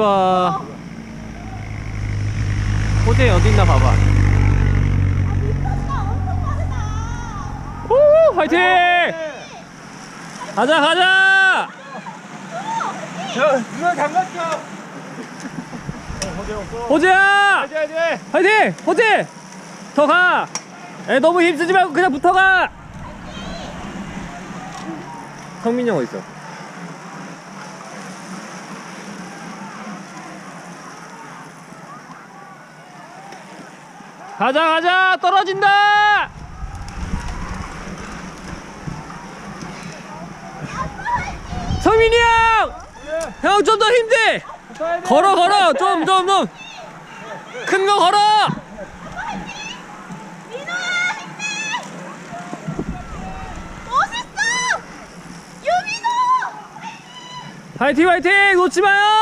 와. 호재 어디 있나 봐봐. 오, 화이팅! 가자, 가자! 저 누나 장갑죠. 호재야! 화이팅 화이팅. 화이팅! 호재! 더 가! 에, 너무 힘쓰지 말고 그냥 붙어가! 성민이 형 어딨어? 가자 가자 떨어진다! 성민이 형! 형 좀 더 힘내! 걸어 걸어 좀 좀 좀! 큰 거 걸어! 화이팅 화이팅 놓지 마요!